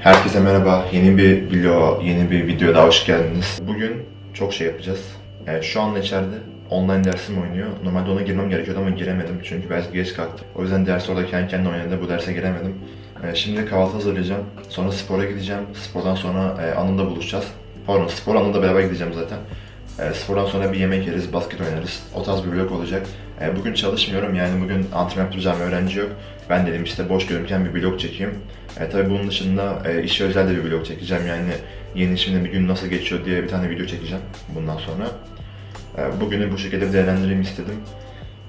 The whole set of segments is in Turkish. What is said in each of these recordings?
Herkese merhaba. Yeni bir video, yeni bir videoya daha hoş geldiniz. Bugün çok şey yapacağız. Yani şu anda içeride online dersim oynuyor. Normalde ona girmem gerekiyordu ama giremedim çünkü biraz geç kalktım. O yüzden ders orada kendi kendine oynadı. Bu derse giremedim. Ee, Şimdi kahvaltı hazırlayacağım. Sonra spora gideceğim. Spordan sonra e, Anıl'da buluşacağız. Pardon, spor Anıl'da beraber gideceğim zaten. E, spordan sonra bir yemek yeriz, basket oynarız. O tarz bir vlog olacak. E, bugün çalışmıyorum yani bugün antrenman yaptıracağım öğrenci yok. Ben dedim işte boş görürken bir vlog çekeyim. E, tabii bunun dışında e, işe özel de bir vlog çekeceğim. Yani yeni işimde bir gün nasıl geçiyor diye bir tane video çekeceğim bundan sonra. E, bugünü bu şekilde bir değerlendireyim istedim.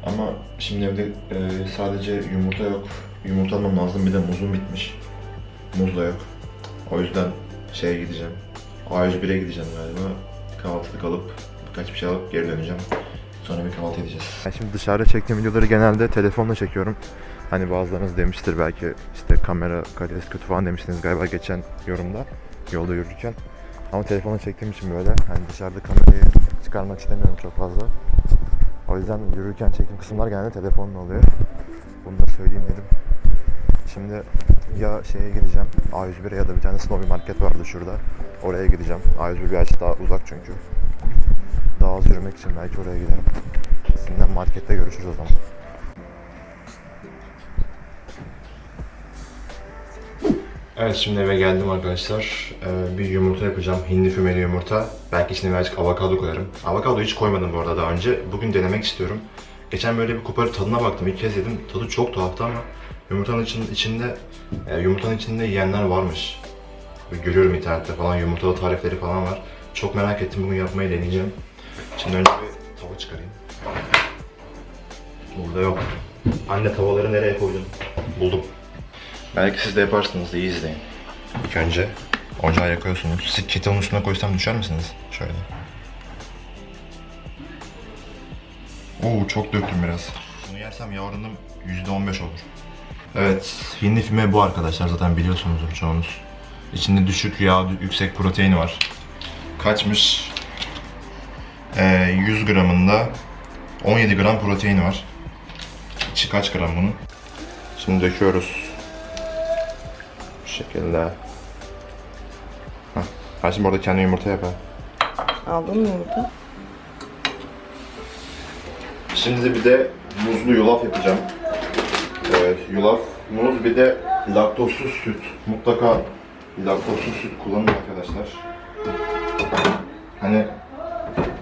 Ama şimdi evde e, sadece yumurta yok. Yumurta almam lazım. Bir de muzum bitmiş. Muz da yok. O yüzden şeye gideceğim. A101'e gideceğim galiba. Kahvaltılık alıp birkaç bir şey alıp geri döneceğim. Sonra bir kahvaltı edeceğiz. Ben şimdi dışarıda çektiğim videoları genelde telefonla çekiyorum. Hani bazılarınız demiştir belki işte kamera kalitesi kötü falan demiştiniz galiba geçen yorumda yolda yürürken. Ama telefonla çektiğim için böyle hani dışarıda kamerayı çıkarmak istemiyorum çok fazla. O yüzden yürürken çektiğim kısımlar genelde telefonla oluyor. Bunu da söyleyeyim dedim. Şimdi ya şeye gideceğim A101'e ya da bir tane Snowy Market vardı şurada. Oraya gideceğim. A101 birazcık daha uzak çünkü. Daha az yürümek için belki oraya giderim. Sizinle markette görüşürüz o zaman. Evet şimdi eve geldim arkadaşlar. Ee, bir yumurta yapacağım. Hindi fümeli yumurta. Belki içine birazcık avokado koyarım. Avokado hiç koymadım bu arada daha önce. Bugün denemek istiyorum. Geçen böyle bir koparıp tadına baktım. İlk kez yedim. Tadı çok tuhaftı ama yumurtanın için, içinde e, yumurtanın içinde yiyenler varmış. Görüyorum internette falan yumurtalı tarifleri falan var. Çok merak ettim bugün yapmayı deneyeceğim. Şimdi önce bir tava çıkarayım. Burada yok. Anne tavaları nereye koydun? Buldum. Belki siz de yaparsınız iyi izleyin. İlk önce ocağı yakıyorsunuz. Siz kettle'ın üstüne koysam düşer misiniz? Şöyle. Oo çok döktüm biraz. Bunu yersem yağ oranım %15 olur. Evet, hindi füme bu arkadaşlar zaten biliyorsunuzdur çoğunuz. İçinde düşük yağ, yüksek protein var. Kaçmış? Ee, 100 gramında 17 gram protein var. İçi kaç gram bunun? Şimdi döküyoruz. Şekilde. Hah. Ben şimdi orada kendi yumurta yapayım. Aldın mı yumurta? Şimdi bir de muzlu yulaf yapacağım. Evet, yulaf, muz bir de laktozsuz süt. Mutlaka laktozsuz süt kullanın arkadaşlar. Hani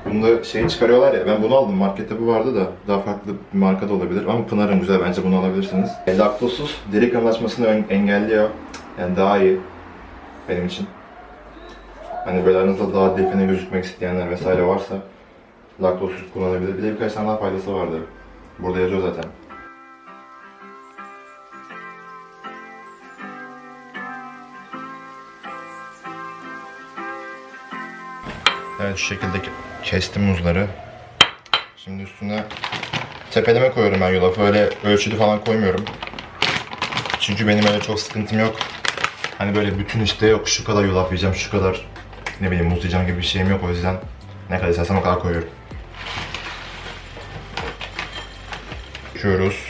bunda şey çıkarıyorlar ya, ben bunu aldım markette bu vardı da daha farklı bir marka da olabilir ama Pınar'ın güzel bence bunu alabilirsiniz. E, laktozsuz deri kanalaşmasını engelliyor. Yani daha iyi benim için. Hani böyle aranızda daha define gözükmek isteyenler vesaire varsa laktozsuz kullanabilir. Bir de birkaç tane daha faydası vardı. Burada yazıyor zaten. Evet şu şekilde kestim muzları. Şimdi üstüne tepeleme koyuyorum ben yulafı. Öyle ölçülü falan koymuyorum. Çünkü benim öyle çok sıkıntım yok. Hani böyle bütün işte yok şu kadar yulaf yiyeceğim, şu kadar ne bileyim muz yiyeceğim gibi bir şeyim yok o yüzden ne kadar istersem o kadar koyuyorum. Döküyoruz.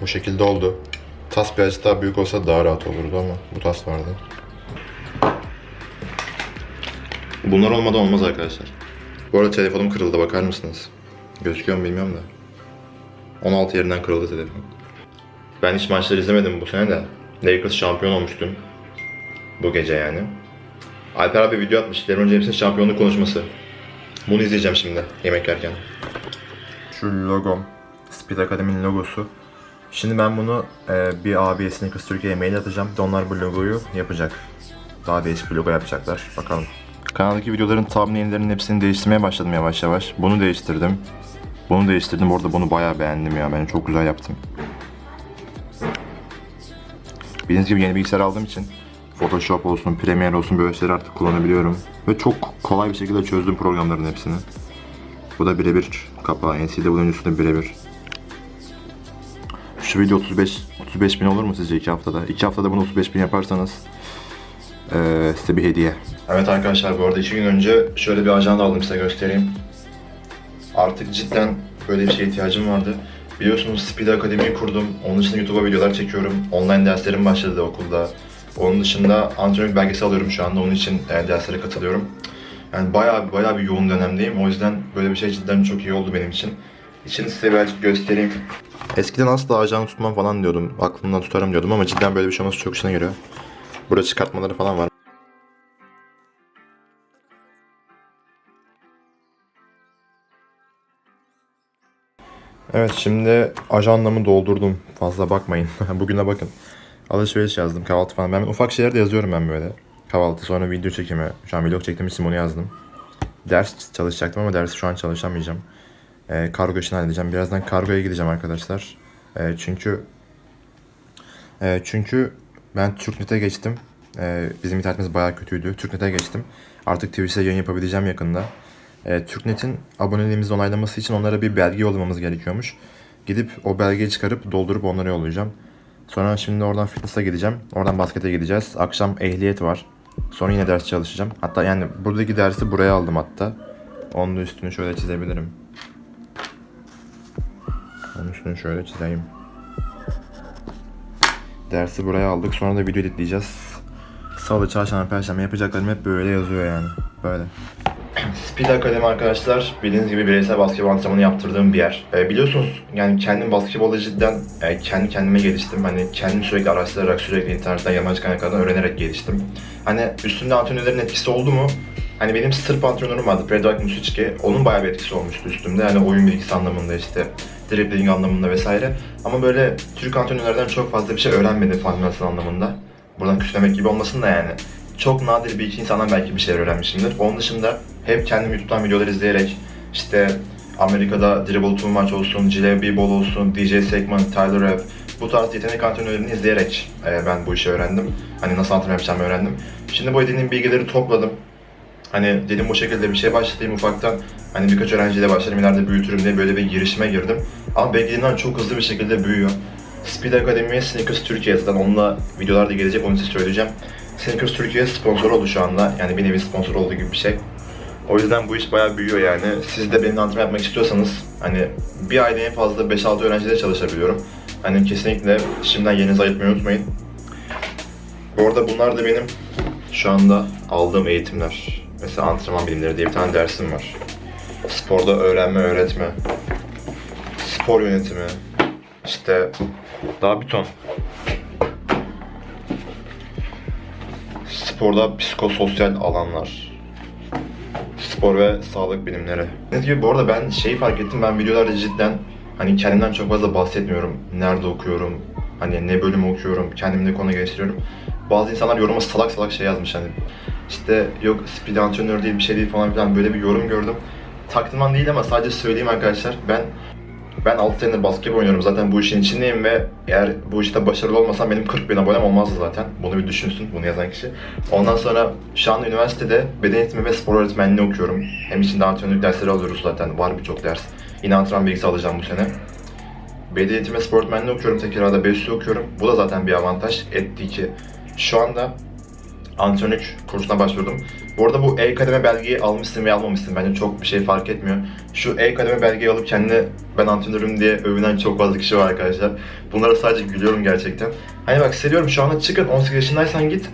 Bu şekilde oldu. Tas birazcık daha büyük olsa daha rahat olurdu ama bu tas vardı. Bunlar olmadan olmaz arkadaşlar. Bu arada telefonum kırıldı bakar mısınız? Gözüküyor mu bilmiyorum da. 16 yerinden kırıldı telefon. Ben hiç maçları izlemedim bu sene de. Lakers şampiyon olmuştum. Bu gece yani. Alper abi video atmış. LeBron James'in şampiyonluk konuşması. Bunu izleyeceğim şimdi yemek yerken. Şu logom. Speed Academy'nin logosu. Şimdi ben bunu e, bir abiye Snickers Türkiye'ye mail atacağım. De onlar bu logoyu yapacak. Daha değişik bir logo yapacaklar. Bakalım. Kanaldaki videoların thumbnail'lerinin hepsini değiştirmeye başladım yavaş yavaş. Bunu değiştirdim. Bunu değiştirdim. Orada bunu bayağı beğendim ya. Ben çok güzel yaptım. Bildiğiniz gibi yeni bilgisayar aldığım için Photoshop olsun, Premiere olsun böyle şeyler artık kullanabiliyorum. Ve çok kolay bir şekilde çözdüm programların hepsini. Bu da birebir kapağı. Bunun üstünde birebir. Şu video 35 35 bin olur mu sizce 2 haftada? 2 haftada bunu 35 bin yaparsanız eee size bir hediye. Evet arkadaşlar bu arada 2 gün önce şöyle bir ajanda aldım size göstereyim. Artık cidden böyle bir şeye ihtiyacım vardı. Biliyorsunuz Speed Akademi'yi kurdum. Onun dışında YouTube'a videolar çekiyorum. Online derslerim başladı okulda. Onun dışında antrenörlük belgesi alıyorum şu anda. Onun için e, derslere katılıyorum. Yani bayağı bayağı bir yoğun dönemdeyim. O yüzden böyle bir şey cidden çok iyi oldu benim için. İçini size birazcık göstereyim. Eskiden asla ajan tutmam falan diyordum. Aklımdan tutarım diyordum ama cidden böyle bir şey olması çok işine geliyor. Burada çıkartmaları falan var. Evet şimdi ajandamı doldurdum. Fazla bakmayın. Bugüne bakın. Alışveriş yazdım kahvaltı falan. Ben ufak şeyler de yazıyorum ben böyle. Kahvaltı sonra video çekimi. Şu an vlog çektiğim için bunu yazdım. Ders çalışacaktım ama dersi şu an çalışamayacağım. Ee, kargo işini halledeceğim. Birazdan kargoya gideceğim arkadaşlar. Ee, çünkü e, çünkü ben TürkNet'e geçtim. Ee, bizim internetimiz bayağı kötüydü. TürkNet'e geçtim. Artık Twitch'te yayın yapabileceğim yakında. Ee, TürkNet'in aboneliğimizi onaylaması için onlara bir belge yollamamız gerekiyormuş. Gidip o belgeyi çıkarıp doldurup onlara yollayacağım. Sonra şimdi oradan fitness'a gideceğim. Oradan baskete gideceğiz. Akşam ehliyet var. Sonra yine ders çalışacağım. Hatta yani buradaki dersi buraya aldım hatta. Onun üstünü şöyle çizebilirim. Onun üstünü şöyle çizeyim. Dersi buraya aldık. Sonra da video editleyeceğiz. Salı, çarşamba, perşembe yapacaklarım hep böyle yazıyor yani. Böyle. Speed Akademi arkadaşlar bildiğiniz gibi bireysel basketbol antrenmanı yaptırdığım bir yer. E, biliyorsunuz yani kendim basketbolda cidden e, kendi kendime geliştim. Hani kendim sürekli araştırarak sürekli internetten yabancı kaynaklardan öğrenerek geliştim. Hani üstünde antrenörlerin etkisi oldu mu? Hani benim sırf antrenörüm vardı Predrag Musicki. Onun bayağı bir etkisi olmuştu üstümde. Hani oyun bilgisi anlamında işte dribbling anlamında vesaire. Ama böyle Türk antrenörlerden çok fazla bir şey öğrenmedim fundamental anlamında. Buradan küçülemek gibi olmasın da yani çok nadir bir iki insandan belki bir şeyler öğrenmişimdir. Onun dışında hep kendim YouTube'dan videolar izleyerek işte Amerika'da Dribble Too Much olsun, Gile B-Ball olsun, DJ Segment, Tyler Rapp bu tarz yetenek antrenörlerini izleyerek e, ben bu işi öğrendim. Hani nasıl antrenman yapacağımı öğrendim. Şimdi bu edindiğim bilgileri topladım. Hani dedim bu şekilde bir şey başlayayım ufaktan. Hani birkaç öğrenciyle başlarım ileride büyütürüm diye böyle bir girişime girdim. Ama beklediğimden çok hızlı bir şekilde büyüyor. Speed Akademi Sneakers Türkiye zaten onunla videolar da gelecek onu size söyleyeceğim. Sneakers Türkiye sponsor oldu şu anda. Yani bir nevi sponsor olduğu gibi bir şey. O yüzden bu iş bayağı büyüyor yani. Siz de benim antrenman yapmak istiyorsanız hani bir ayda en fazla 5-6 öğrenciyle çalışabiliyorum. Hani kesinlikle şimdiden yerinizi ayırtmayı unutmayın. Bu arada bunlar da benim şu anda aldığım eğitimler. Mesela antrenman bilimleri diye bir tane dersim var. Sporda öğrenme, öğretme, spor yönetimi, işte daha bir ton. Sporda psikososyal alanlar. Spor ve sağlık bilimleri. Ne gibi bu arada ben şeyi fark ettim. Ben videolarda cidden hani kendimden çok fazla bahsetmiyorum. Nerede okuyorum, hani ne bölüm okuyorum, kendimi ne konu geliştiriyorum. Bazı insanlar yoruma salak salak şey yazmış hani. İşte yok speed antrenör değil bir şey değil falan filan böyle bir yorum gördüm. Taktımdan değil ama sadece söyleyeyim arkadaşlar. Ben ben 6 senedir basketbol oynuyorum zaten bu işin içindeyim ve eğer bu işte başarılı olmasam benim 40 bin abonem olmazdı zaten. Bunu bir düşünsün bunu yazan kişi. Ondan sonra şu anda üniversitede beden eğitimi ve spor öğretmenliği okuyorum. Hem içinde antrenörlük dersleri alıyoruz zaten. Var birçok ders. Yine antrenman bilgisi alacağım bu sene. Beden eğitimi ve spor öğretmenliği okuyorum. Tekirdağ'da BSU okuyorum. Bu da zaten bir avantaj etti ki şu anda antrenörlük kursuna başvurdum. Bu arada bu E-Kademe belgeyi almışsın veya almamışsın bence çok bir şey fark etmiyor. Şu E-Kademe belgeyi alıp kendine ben antrenörüm diye övünen çok fazla kişi var arkadaşlar. Bunlara sadece gülüyorum gerçekten. Hani bak seviyorum şu anda çıkın 18 yaşındaysan git.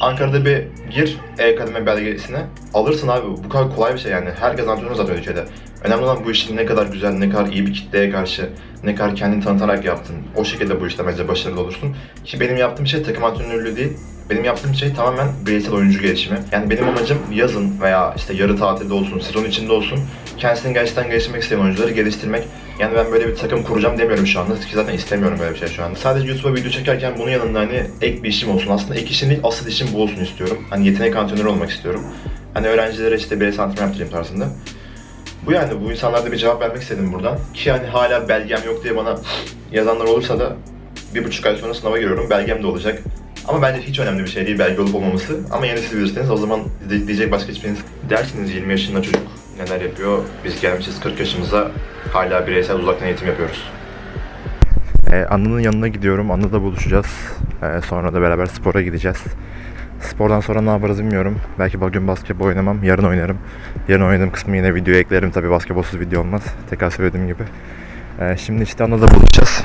Ankara'da bir gir E-Kademe belgesine. Alırsın abi bu kadar kolay bir şey yani. Herkes antrenör zaten ülkede. Önemli olan bu işin ne kadar güzel, ne kadar iyi bir kitleye karşı, ne kadar kendini tanıtarak yaptın. O şekilde bu işte bence başarılı olursun. Ki benim yaptığım şey takım antrenörlüğü değil. Benim yaptığım şey tamamen bireysel oyuncu gelişimi. Yani benim amacım yazın veya işte yarı tatilde olsun, sezon içinde olsun kendisini gerçekten geliştirmek isteyen oyuncuları geliştirmek. Yani ben böyle bir takım kuracağım demiyorum şu anda ki zaten istemiyorum böyle bir şey şu anda. Sadece YouTube'a video çekerken bunun yanında hani ek bir işim olsun. Aslında ek işim değil asıl işim bu olsun istiyorum. Hani yetenek antrenörü olmak istiyorum. Hani öğrencilere işte bireysel antrenman yaptırayım tarzında. Bu yani bu insanlara bir cevap vermek istedim buradan. Ki hani hala belgem yok diye bana yazanlar olursa da bir buçuk ay sonra sınava giriyorum. Belgem de olacak. Ama bence hiç önemli bir şey değil belge olup olmaması. Ama yeni siz bilirseniz o zaman di- diyecek başka hiçbiriniz dersiniz 20 yaşında çocuk neler yapıyor. Biz gelmişiz 40 yaşımıza hala bireysel uzaktan eğitim yapıyoruz. Ee, Anlı'nın yanına gidiyorum. Anlı'da buluşacağız. Ee, sonra da beraber spora gideceğiz. Spordan sonra ne yaparız bilmiyorum. Belki bugün basketbol oynamam. Yarın oynarım. Yarın oynadığım kısmı yine videoya eklerim. Tabi basketbolsuz video olmaz. Tekrar söylediğim gibi. Ee, şimdi işte Anıl'la buluşacağız.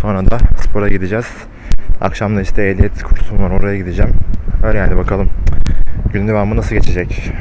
Sonra da spora gideceğiz. Akşam da işte ehliyet kursum var oraya gideceğim. Öyle yani bakalım. Günün devamı nasıl geçecek?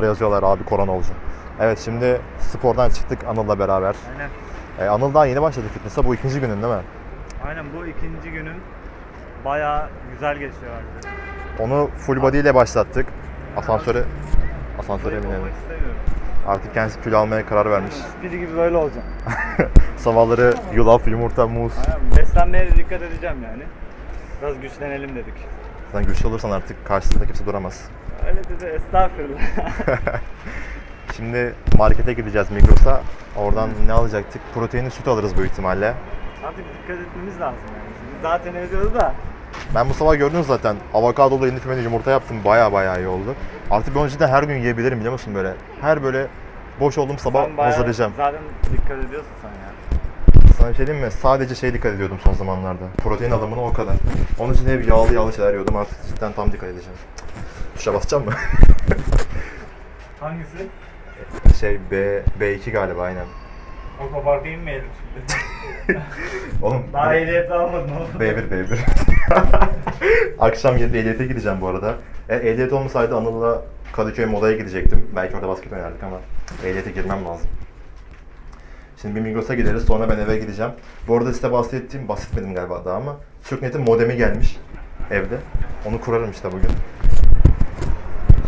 Yorumlara yazıyorlar abi korona olacak. Evet şimdi spordan çıktık Anıl'la beraber. Aynen. Ee, Anıl daha yeni başladı fitness'a bu ikinci günün değil mi? Aynen bu ikinci günün bayağı güzel geçiyor bence. Onu full body ile başlattık. Asansöre asansöre Zayıf binelim. olmak istemiyorum. Artık kendisi kilo almaya karar vermiş. Speedy gibi böyle olacağım. Sabahları yulaf, yumurta, muz. Aynen. Beslenmeye de dikkat edeceğim yani. Biraz güçlenelim dedik. Sen güçlü olursan artık karşısında kimse duramaz. Öyle dedi estağfurullah. Şimdi markete gideceğiz Migros'a. Oradan ne alacaktık? Proteinli süt alırız büyük ihtimalle. Artık dikkat etmemiz lazım yani. Biz zaten ediyoruz da. Ben bu sabah gördünüz zaten. Avokadolu yeni kümeli yumurta yaptım. Baya baya iyi oldu. Artık ben cidden her gün yiyebilirim biliyor musun böyle. Her böyle boş olduğum sabah sen bayağı hazırlayacağım. Zaten dikkat ediyorsun sen ya. Sana bir şey diyeyim mi? Sadece şey dikkat ediyordum son zamanlarda. Protein alımına o kadar. Onun için hep yağlı yağlı şeyler yiyordum. Artık cidden tam dikkat edeceğim. Tuşa basacağım mı? Hangisi? şey B, B2 galiba aynen. O kopartı inmeyelim şimdi. Oğlum Daha ehliyet almadın oğlum. B1 B1. Akşam 7'de ehliyete gideceğim bu arada. E, ehliyet olmasaydı Anıl'la Kadıköy Moda'ya gidecektim. Belki orada basket oynardık ama ehliyete girmem lazım. Şimdi bir Migros'a gideriz sonra ben eve gideceğim. Bu arada size bahsettiğim, bahsetmedim galiba daha ama Türknet'in modemi gelmiş evde. Onu kurarım işte bugün.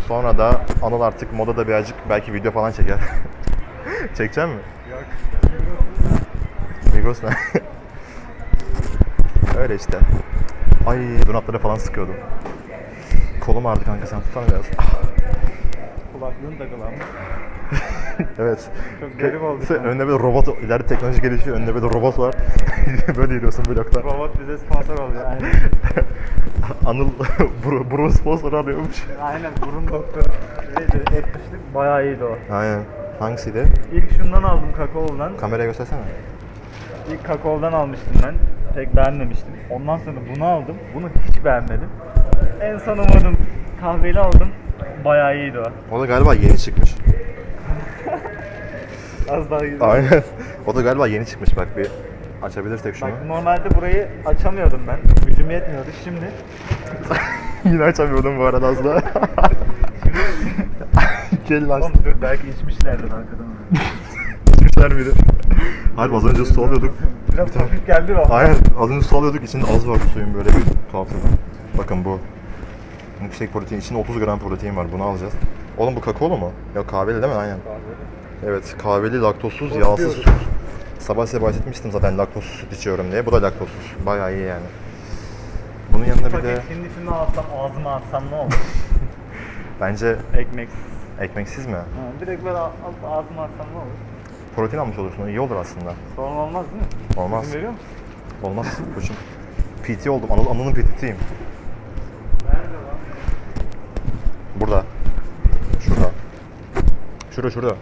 Sonra da Anıl artık modada birazcık belki video falan çeker. Çekecek mi? Yok. Migros ne? Öyle işte. Ay donatları falan sıkıyordum. Kolum ağrıdı kanka sen tutsana biraz. Kulaklığın takılı ama. evet. Çok garip oldu. Sen önünde böyle robot, ileride teknoloji gelişiyor, önünde böyle robot var. böyle yürüyorsun blokta. Robot bize sponsor oluyor. Aynen. Anıl buru, burun sponsoru arıyormuş. Aynen burun doktoru. Neydi? Etmiştik. Bayağı iyiydi o. Aynen. Hangisiydi? İlk şundan aldım kakao'dan. Kameraya göstersene. İlk kakao'dan almıştım ben. Pek beğenmemiştim. Ondan sonra bunu aldım. Bunu hiç beğenmedim. En son umadım kahveli aldım. Bayağı iyiydi o. O da galiba yeni çıkmış. Az daha güzel. Aynen. O da galiba yeni çıkmış bak bir açabilirsek şunu. Bak normalde burayı açamıyordum ben. Gücüm yetmiyordu. Şimdi Yine açamıyordum bu arada az daha. Gel lan. Oğlum dur belki içmişlerdir arkadan. İçmişler miydi? Harbi az önce su alıyorduk. Biraz Bir hafif geldi o. Aynen az önce su alıyorduk içinde az vardı suyun böyle bir tuhaflığı. Bakın bu. Yüksek protein içinde 30 gram protein var bunu alacağız. Oğlum bu kakaolu mu? Yok kahveli değil mi? Aynen. Evet kahveli laktozsuz yağsız süt. Sabah size bahsetmiştim zaten laktozsuz süt içiyorum diye. Bu da laktozsuz. Bayağı iyi yani. Bunun yanında bir de şimdi şimdi alsam ağzıma atsam ne olur? bence Ekmeksiz. ekmeksiz mi? Ha, direkt böyle ağzıma atsam ne olur? Protein almış olursun. iyi olur aslında. Sorun olmaz değil mi? Olmaz. İzin veriyor musun? Olmaz koçum. PT oldum. Anıl, Anıl'ın PT'siyim. Nerede lan? Burada. Şurada. Şurada şurada.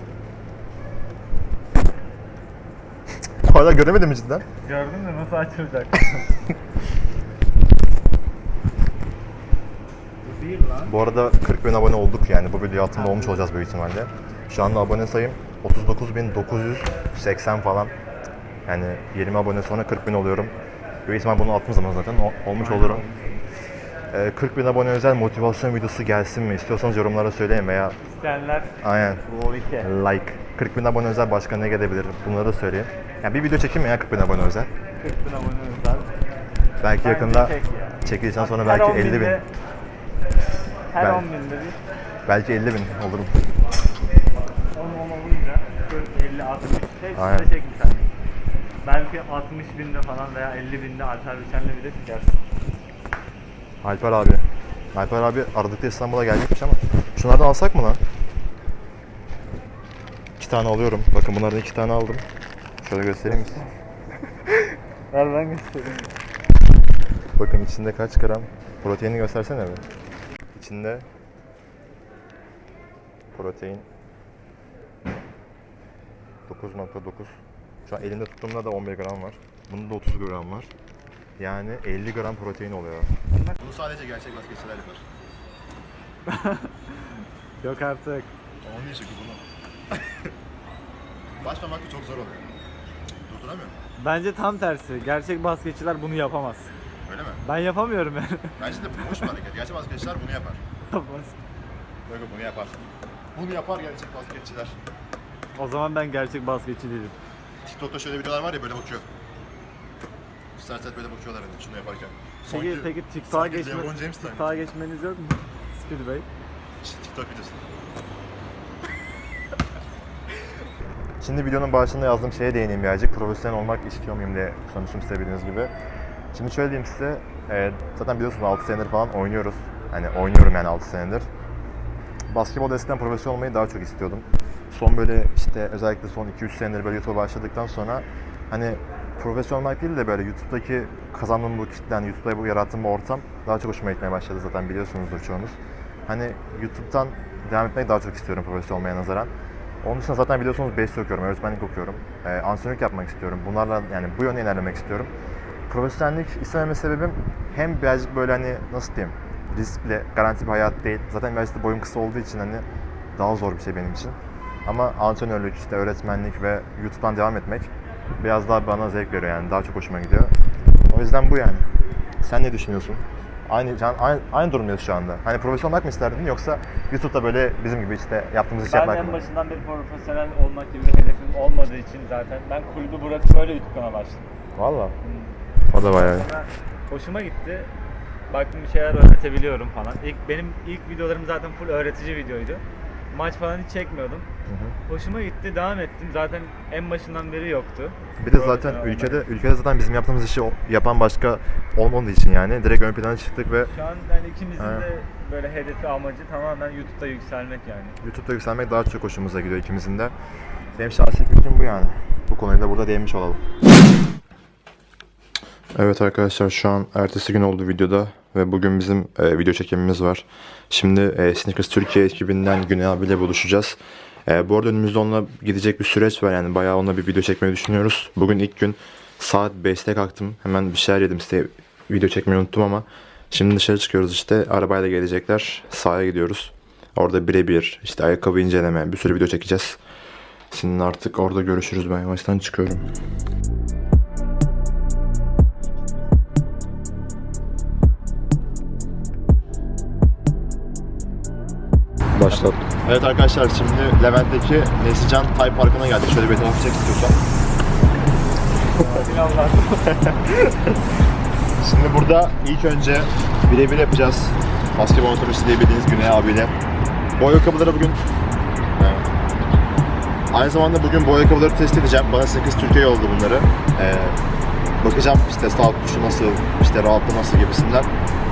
Hala göremedim mi cidden? Gördün mü nasıl açılacak? Bu değil lan. Bu arada 40 bin abone olduk yani bu video altında olmuş olacağız büyük ihtimalle. Şu anda abone sayım 39.980 falan. Yani 20 abone sonra 40.000 oluyorum. Büyük ihtimal bunu attığım zaman zaten o- olmuş olurum. Ee, 40.000 abone özel motivasyon videosu gelsin mi? İstiyorsanız yorumlara söyleyin veya İsteyenler aynen like. 40.000 abone özel başka ne gelebilir? Bunları da söyleyin. Yani bir video çekeyim mi ya 40.000 abone özel? 40 bin abone özel. Belki Bence yakında tek ya. çekildikten sonra Her belki 10 50 bin. binde- Her Ben- 10 binde bir. Belki 50 bin olurum. 10 10 olunca 40, 50, 60 hepsinde Aynen. çek bir tane. Belki 60 binde falan veya 50 binde Alper Biçen'le bile çıkarsın. Alper abi. Alper abi aradıkta İstanbul'a gelecekmiş ama. Şunlardan alsak mı lan? İki tane alıyorum. Bakın bunlardan iki tane aldım. Şöyle göstereyim size. Ver ben göstereyim. Bakın içinde kaç gram proteini göstersene bir. İçinde protein 9.9 Şu an elimde tuttuğumda da 11 gram var. Bunda da 30 gram var. Yani 50 gram protein oluyor. Bunu sadece gerçek basketçiler yapar. Yok artık. Onun için bunu. Başlamak da çok zor oluyor. Durduramıyorum. Bence tam tersi. Gerçek basketçiler bunu yapamaz. Öyle mi? Ben yapamıyorum yani. Bence de bu boş bir hareket. Gerçek basketçiler bunu yapar. Yapamaz. Böyle bunu yapar. Bunu yapar gerçek basketçiler. o zaman ben gerçek basketçi değilim. TikTok'ta şöyle videolar var ya böyle bakıyor. Sert sert böyle bakıyorlar hani şunu yaparken. Peki, peki TikTok'a geçme, geçmeniz yok mu? Speedway. İşte TikTok videosu. Şimdi videonun başında yazdığım şeye değineyim birazcık. Profesyonel olmak istiyor muyum diye konuştum size bildiğiniz gibi. Şimdi şöyle diyeyim size. e, zaten biliyorsunuz 6 senedir falan oynuyoruz. Hani oynuyorum yani 6 senedir. Basketbol eskiden profesyonel olmayı daha çok istiyordum. Son böyle işte özellikle son 2-3 senedir böyle YouTube'a başladıktan sonra hani profesyonel olmak değil de böyle YouTube'daki kazandığım bu kitle, hani YouTube'da bu yarattığım bu ortam daha çok hoşuma gitmeye başladı zaten biliyorsunuzdur çoğunuz. Hani YouTube'dan devam etmeyi daha çok istiyorum profesyonel olmaya nazaran. Onun dışında zaten biliyorsunuz BES okuyorum, öğretmenlik okuyorum. Ee, antrenörlük yapmak istiyorum. Bunlarla yani bu yöne ilerlemek istiyorum. Profesyonellik istememe sebebim hem birazcık böyle hani nasıl diyeyim riskli, garanti bir hayat değil. Zaten da boyum kısa olduğu için hani daha zor bir şey benim için. Ama antrenörlük, işte öğretmenlik ve YouTube'dan devam etmek biraz daha bana zevk veriyor yani. Daha çok hoşuma gidiyor. O yüzden bu yani. Sen ne düşünüyorsun? Aynı, aynı, aynı durumdayız şu anda. Hani profesyonel olmak mı isterdin yoksa YouTube'da böyle bizim gibi işte yaptığımız işi Ben yapmak en mı? başından beri profesyonel olmak gibi bir hedefim olmadığı için zaten ben kulübü bırakıp böyle YouTube kanala açtım. Valla. O da bayağı. Sonra hoşuma gitti. Baktım bir şeyler öğretebiliyorum falan. İlk benim ilk videolarım zaten full öğretici videoydu. Maç falan hiç çekmiyordum. Hoşuma gitti, devam ettim. Zaten en başından beri yoktu. Bir de zaten Profesyonel ülkede ülkede zaten bizim yaptığımız işi o- yapan başka olmadığı için yani direkt ön plana çıktık ve Şu an yani ikimizin Aynen. de böyle hedefi amacı tamamen YouTube'da yükselmek yani. YouTube'da yükselmek daha çok hoşumuza gidiyor ikimizin de. Benim şahsi fikrim bu yani. Bu konuyu da burada değinmiş olalım. Evet arkadaşlar şu an ertesi gün oldu videoda ve bugün bizim e, video çekimimiz var. Şimdi e, Snickers Türkiye ekibinden Güney abiyle buluşacağız. E, bu arada önümüzde onunla gidecek bir süreç var yani bayağı onunla bir video çekmeyi düşünüyoruz. Bugün ilk gün saat 5'te kalktım. Hemen bir şeyler yedim size video çekmeyi unuttum ama şimdi dışarı çıkıyoruz işte arabayla gelecekler sahaya gidiyoruz. Orada birebir işte ayakkabı inceleme bir sürü video çekeceğiz. Senin artık orada görüşürüz ben yavaştan çıkıyorum. Başlat. Evet arkadaşlar şimdi Levent'teki Neslican Tay Parkı'na geldik. Şöyle bir etrafı çek istiyorsan. Şimdi burada ilk önce birebir yapacağız. Basketbol otobüsü diye bildiğiniz Güney abiyle. Bu ayakkabıları bugün. Aynı zamanda bugün bu ayakkabıları test edeceğim. Bana 8 Türkiye yolladı bunları. Ee, bakacağım işte sağlık tuşu nasıl, işte rahatlığı nasıl gibisinden.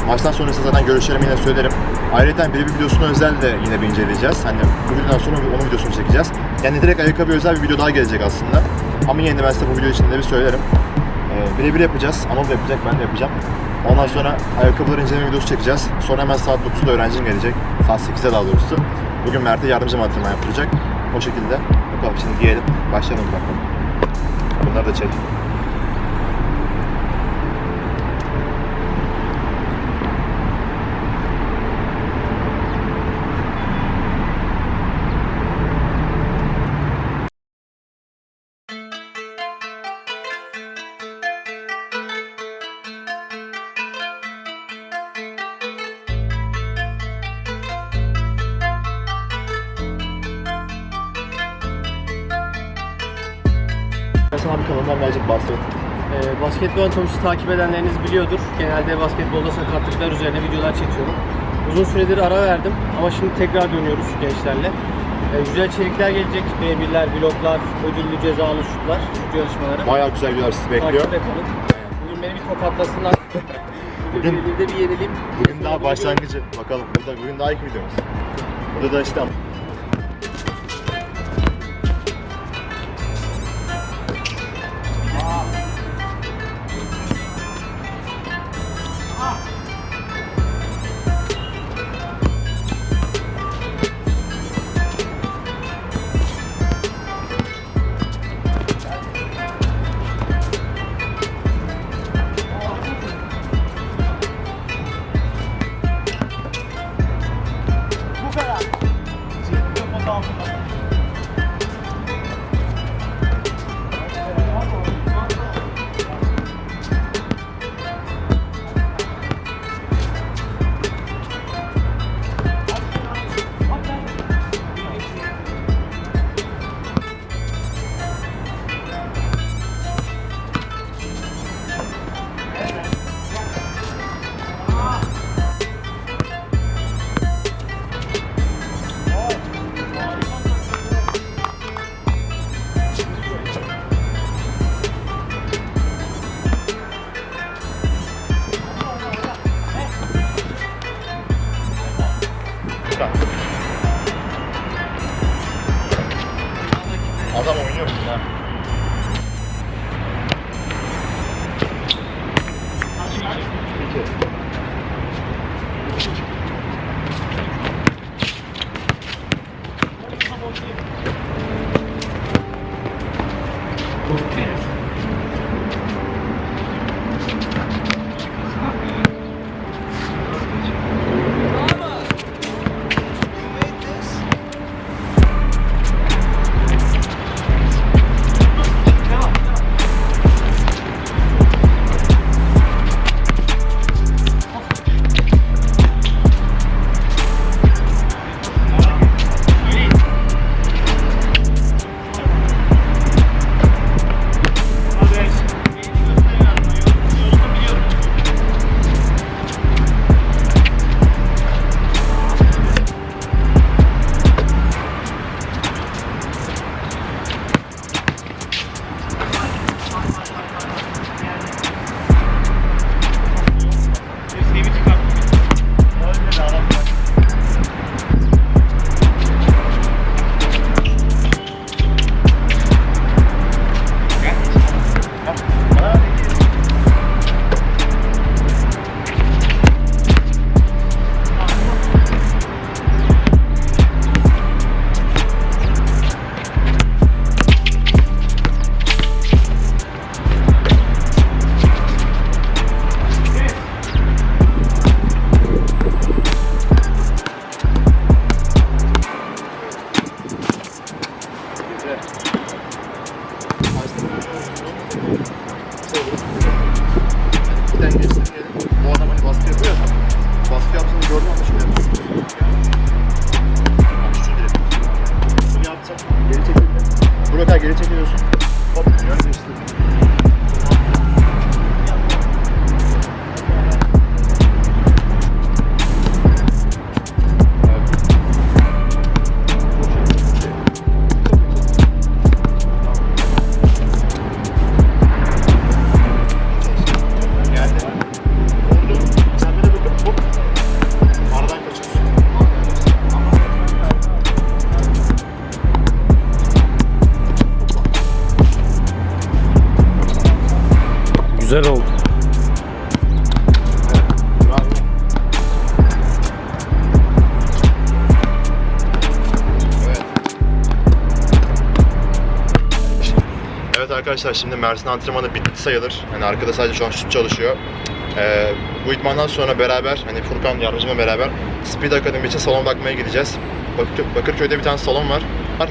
Maçtan sonrası zaten görüşlerimi yine söylerim. Ayrıca bir videosunu özel de yine bir inceleyeceğiz. Hani bu videodan sonra onun videosunu çekeceğiz. Yani direkt ayakkabı özel bir video daha gelecek aslında. Ama yine de ben size bu video içinde bir söylerim. Ee, birebir yapacağız. Anıl da yapacak, ben de yapacağım. Ondan sonra ayakkabıları inceleme videosu çekeceğiz. Sonra hemen saat 9'da öğrencim gelecek. Saat 8'de daha doğrusu. Bugün Mert'e yardımcı antrenman yaptıracak. O şekilde. Bakalım şimdi giyelim. Başlayalım bakalım. Bunları da çek. Anatomisi takip edenleriniz biliyordur. Genelde basketbolda sakatlıklar üzerine videolar çekiyorum. Uzun süredir ara verdim ama şimdi tekrar dönüyoruz gençlerle. Ee, güzel içerikler gelecek. B1'ler, bloklar, ödüllü cezalı şutlar, şut yarışmaları. Bayağı güzel videolar sizi bekliyor. Bugün beni bir tokatlasınlar. Bugün- bir yenileyim. Bugün daha başlangıcı. Bakalım. Burada bugün daha ilk videomuz. Burada da işte it. Güzel oldu. Evet. Arkadaşlar şimdi Mersin antrenmanı bitti sayılır. Hani arkada sadece şu an şut çalışıyor. Ee, bu idmandan sonra beraber hani Furkan yardımcımla beraber Speed Akademi için salon bakmaya gideceğiz. Bakır, Bakırköy'de bir tane salon var.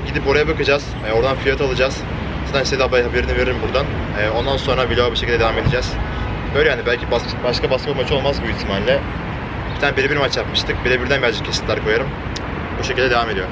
Gidip oraya bakacağız. Ee, oradan fiyat alacağız. Zaten size de haber- haberini veririm buradan. Ee, ondan sonra vloga bir şekilde devam edeceğiz. Böyle yani belki bas, başka basketbol maçı olmaz büyük ihtimalle. Bir tane birebir maç yapmıştık. Birebirden birazcık kesitler koyarım. Bu şekilde devam ediyor.